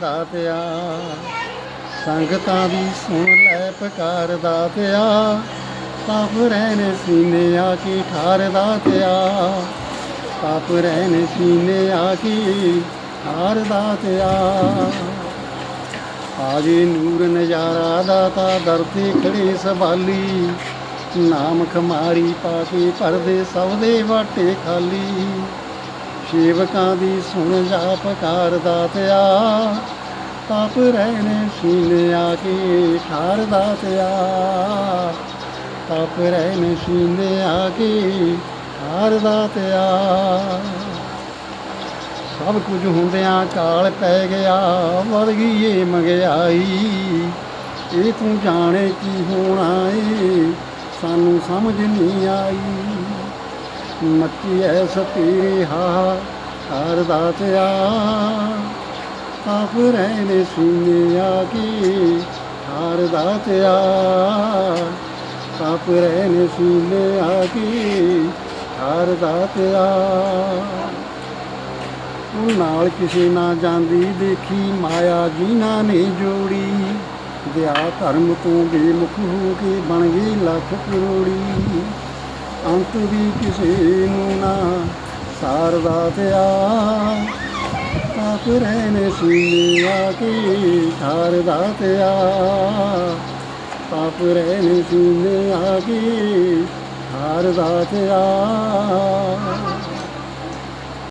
ਦਾਤਿਆ। ਸੰਗਤਾਂ ਦੀ ਸੁਣ ਲੈ ਪੁਕਾਰ ਦਾਤਿਆ। ਤਾਪ ਰਹਿਣ ਸੀਨੇ ਆ ਕੇ ਠਾਰ ਦਾਤਿਆ। ਤਾਪ ਰਹਿਣ ਸੀਨੇ ਆ ਕੇ ਠਾਰ ਦਾਤਿਆ। ਆਜੇ ਨੂਰ ਨਜ਼ਾਰਾ ਦਾਤਾ, ਦਰ ਤੇ ਖੜੇ ਸਵਾਲੀ ਨਾਮ ਖਮਾਰੀ ਪਾ ਕੇ ਪਰਦੇ ਸਭ ਦੇ ਵਾਟੇ ਖਾਲੀ। ਸੇਵਕਾਂ ਦੀ ਸੁਣ ਜਾਪ ਪੁਕਾਰ ਦਾਤਿਆ, ਤਾਪ ਰਹਿਣੇ ਸੀਨੇ ਆ ਕੇ ਠਾਰ ਦਾਤਿਆ। ਤਾਪ ਰਹਿਣ ਸੀਨੇ ਆ ਕੇ ਠਾਰ ਦਾਤਿਆ। ਸਭ ਕੁਝ ਹੁੰਦਿਆਂ ਕਾਲ ਪੈ ਗਿਆ ਵਰ ਗਈ ਏ ਮੰਗਿਆਈ। ਇਹ ਤੂੰ ਜਾਣੇ ਕੀ ਹੋਣਾ ਏ, ਸਾਨੂੰ ਸਮਝ ਨਹੀਂ ਆਈ। ਮੱਕੀ ਐ ਸਤੀਰੀ ਹਾ ਹਰ ਦਾਤਿਆ ਆਪ ਰਹਿਨੇ ਸੀਨੇ ਆ ਕੀ ਹਰ ਦਾਤਿਆ ਆਪ ਰਹਿਨੇ ਸੀਨੇ ਆ ਕੀ ਹਰ ਤਿਆ ਉਹ ਨਾਲ ਕਿਸੇ ਨਾ ਜਾਂਦੀ ਦੇਖੀ, ਮਾਇਆ ਜੀਨਾ ਨੇ ਜੋੜੀ। ਦਿਆ ਧਰਮ ਤੋਂ ਬੇਮੁਖ ਹੋ ਕੇ ਬਣ ਗਈ ਲੱਖ ਕਰੋੜੀ। ਅੰਤ ਵੀ ਕਿਸੇ ਨੂੰ ਨਾ ਸਾਰਦਾ ਤਿਆ ਆਪ ਰਹਿਣੇ ਸੀਨੇ ਆ ਕੇ ਠਾਰਦਾ ਆਪ ਰਹਿਣੇ ਸੀਨੇ ਆ ਕੇ ਠਾਰਦਾ